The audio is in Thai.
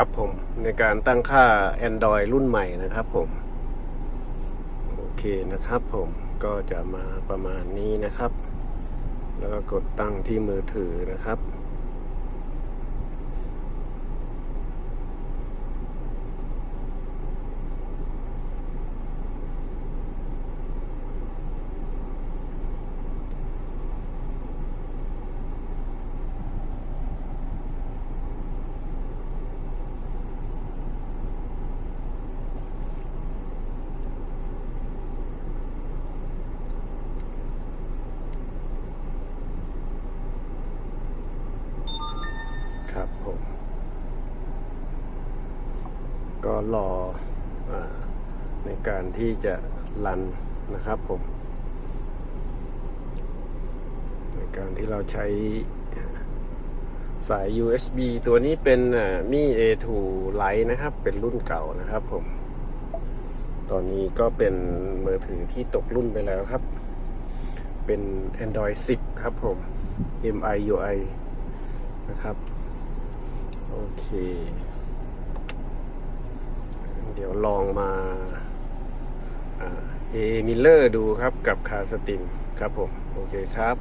ครับผมในการตั้งค่า Android รุ่นใหม่นะครับผมโอเคนะครับผมก็จะมาประมาณนี้นะครับ แล้วก็กดตั้งที่มือถือนะครับครับผม ก็รออในการที่จะรันนะครับผม ในการที่เราใช้สาย USB ตัวนี้เป็นมี A2 Lite นะครับ เป็นรุ่นเก่านะครับผม ตอนนี้ก็เป็นมือถือที่ตกรุ่นไปแล้วครับ เป็น Android 10 ครับผม MIUI นะครับ โอเค เดี๋ยวลองมาเอมิเลอร์ดูครับกับคาสตินครับผม โอเคครับ